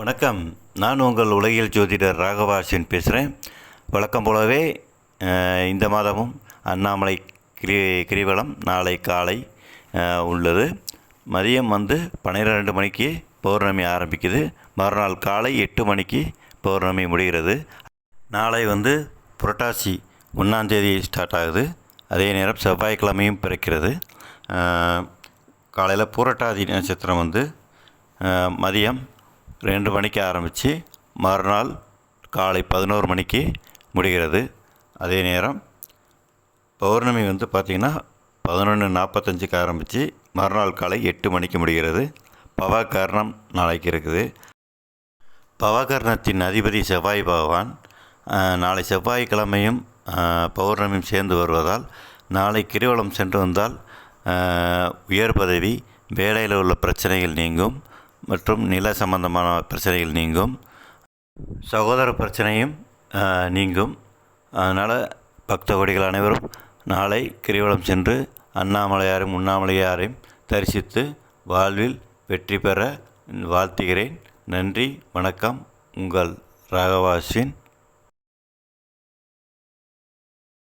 வணக்கம். நான் உங்கள் உலகியல் ஜோதிடர் ராகவாசின் பேசுகிறேன் வழக்கம் போலவே இந்த மாதமும் அண்ணாமலை கிரி கிரிவலம் நாளை காலை உள்ளது. மதியம் வந்து பன்னிரெண்டு மணிக்கு பௌர்ணமி ஆரம்பிக்குது. மறுநாள் காலை எட்டு மணிக்கு பௌர்ணமி முடிகிறது. நாளை வந்து புரட்டாசி ஒன்றாந்தேதி ஸ்டார்ட் ஆகுது. அதே நேரம் செவ்வாய்க்கிழமையும் பிறக்கிறது. காலையில் பூரட்டாதி நட்சத்திரம் வந்து மதியம் ரெண்டு மணிக்கு ஆரம்பித்து மறுநாள் காலை பதினோரு மணிக்கு முடிகிறது. அதே நேரம் பௌர்ணமி வந்து பார்த்திங்கன்னா பதினொன்று நாற்பத்தஞ்சுக்கு ஆரம்பித்து மறுநாள் காலை எட்டு மணிக்கு முடிகிறது. பவாகர்ணம் நாளைக்கு இருக்குது. பவகர்ணத்தின் அதிபதி செவ்வாய் பகவான் நாளை செவ்வாய்க்கிழமையும் பௌர்ணமியும் சேர்ந்து வருவதால் நாளை கிரிவலம் சென்று வந்தால் உயர் பதவி வேலையில் உள்ள பிரச்சனைகள் நீங்கும். மற்றும் நில சம்பந்தமான பிரச்சனைகள் நீங்கும். சகோதர பிரச்சனையும் நீங்கும். அதனால் பக்த கொடிகள் அனைவரும் நாளை கிரிவலம் சென்று அண்ணாமலையாரையும் உண்ணாமலையாரையும் தரிசித்து வாழ்வில் வெற்றி பெற வாழ்த்துகிறேன். நன்றி வணக்கம். உங்கள் ராகவாசின்